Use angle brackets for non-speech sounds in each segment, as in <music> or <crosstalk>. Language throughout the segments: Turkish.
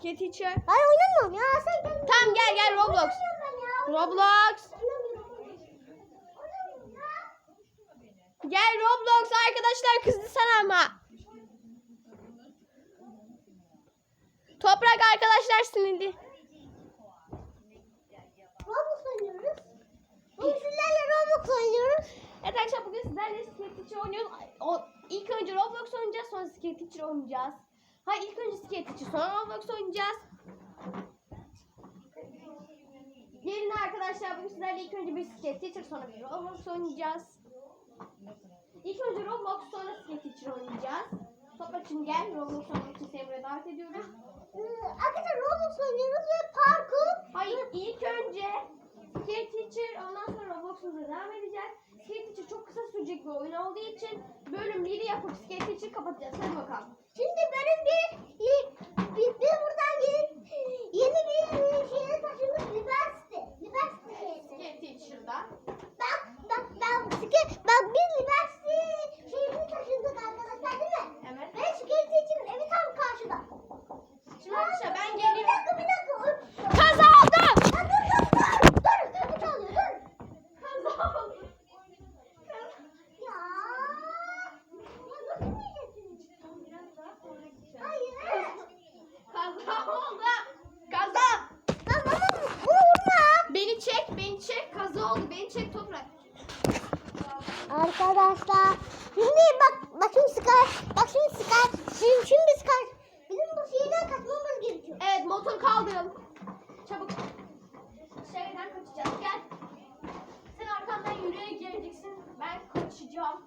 Skate Teacher. Hayır oynamıyorum ya. Sen gel. Tamam gel gel Roblox. Roblox. Gel Roblox arkadaşlar kızdı sana ama. Toprak arkadaşlar sinirli. Roblox oynuyoruz. Bugün sizlerle Roblox oynuyoruz. Evet arkadaşlar bugün sizlerle Skate Teacher oynuyoruz. O, ilk önce Roblox oynayacağız sonra Skate Teacher oynayacağız. Ha ilk önce Skate Teacher sonra Roblox oynayacağız. Gelin arkadaşlar bugün sizlerle ilk önce bir Skate Teacher sonra bir Roblox oynayacağız. İlk önce Roblox sonra Skate Teacher oynayacağız. Toprak'cığım gel Roblox oynamak için seni buraya davet ediyoruz. Ee, arkadaşlar Roblox oynuyoruz ve parkur. Hayır ilk önce Skate Teacher ondan sonra Roblox'umuza devam edeceğiz. Skate Teacher çok kısa sürecek bir oyun olduğu için bölüm 1'i yapıp Skate Teacher kapatacağız. Hadi bakalım. Şimdi bölüm bir, bir, bir, bir buradan yeni, yeni bir şeye taşındık. Liberty. Liberty şehri. Skate Teacher'da. Bak, bak, ben, Ske- bak biz Liberty şehrine taşındık arkadaşlar değil mi? Evet. Ve Skate için evi tam karşıda. Şimdi arkadaşlar ben Bir geliyorum. dakika, bir dakika. Kaza oldu. Ya dur, dur, dur. Dur, kapı çalıyor, dur. Kaza oldu. Ya. Ya nasıl diyeceksiniz? Hayır. Kaza oldu. Kaza. Lan bana bunu vurma. Beni çek, beni çek. Kaza oldu. Beni çek toprak. Arkadaşlar şimdi bak bak şimdi Sky bak şimdi Sky şimdi, şimdi Sky bizim bu şeyden kaçmamız gerekiyor. Evet motor kaldırın. Çabuk. Şeyden kaçacağız. Gel. Sen arkamdan yürüyerek geleceksin. Ben kaçacağım.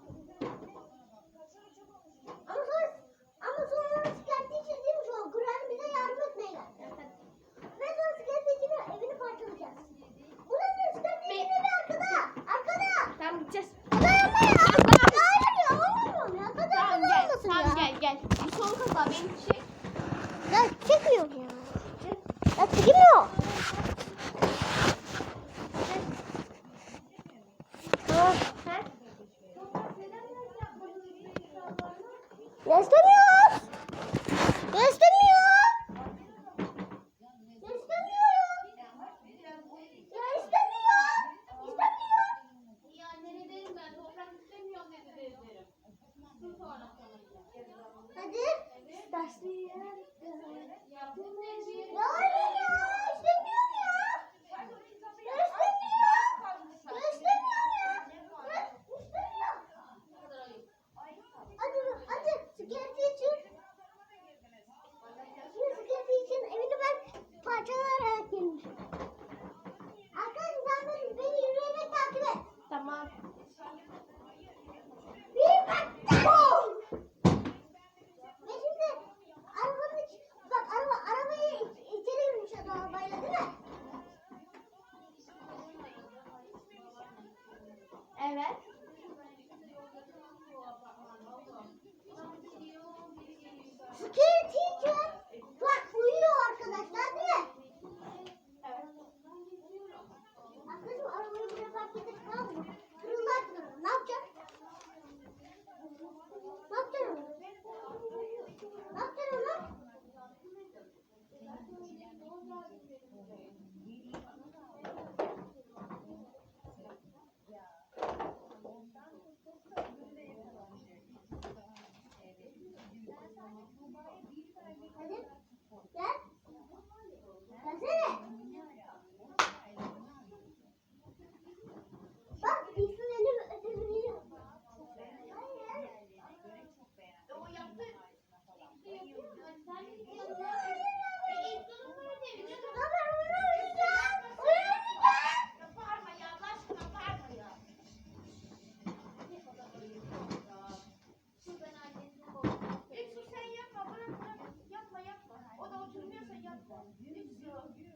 Oturmuyorsa yapma.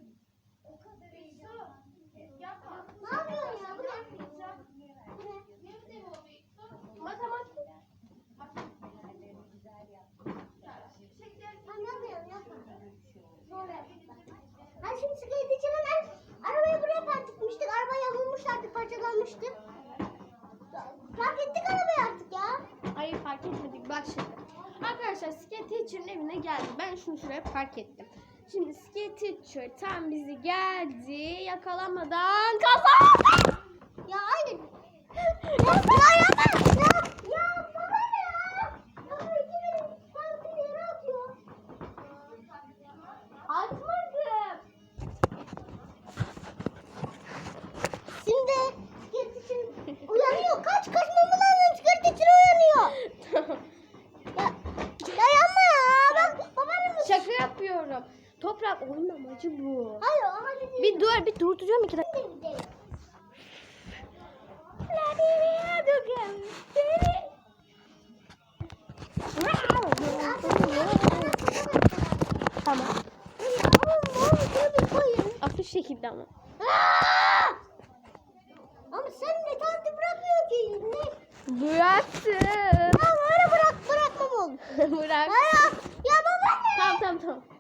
Hepsi o. Kadar iyi. Yapma. Ne yapıyorsun ya? Bu ne? Ne? Nerede o bir? Matematik. Anlamıyorum yapma. Sonra. Hadi şimdi skate için hemen arabayı buraya park etmiştik. Araba yamulmuş artık parçalanmıştı. Park ettik arabayı artık ya. Hayır fark etmedik bak şimdi. Arkadaşlar skate teacher'ın evine geldim. Ben şunu şuraya park ettim. Şimdi skate teacher tam bizi geldi. Yakalamadan kazan. çekildi ama. Aa! Ama sen metalde bırakmıyor ki. Ne? Bıraksın. Tamam öyle bırak bırakmam oldu. <laughs> Bırak. Hayır. Ya baba ne? Tamam tamam tamam.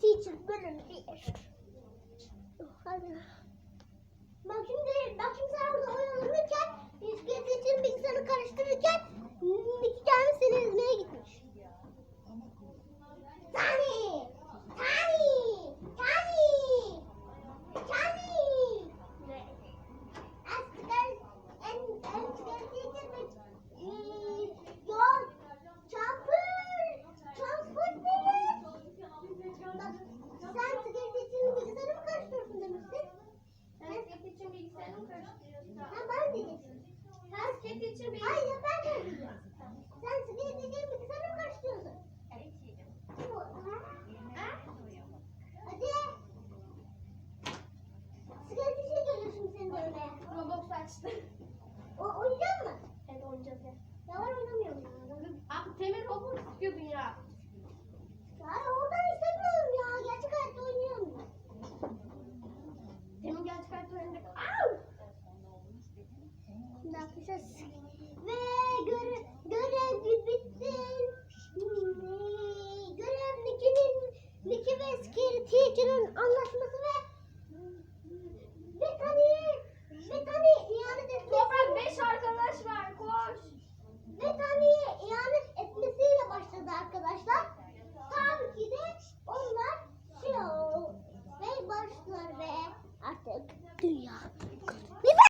Teacher bölüm 1. Şey Hadi. Bak şimdi, bak şimdi sen orada oyalanırken, biz getirdiğim karıştırırken watch them.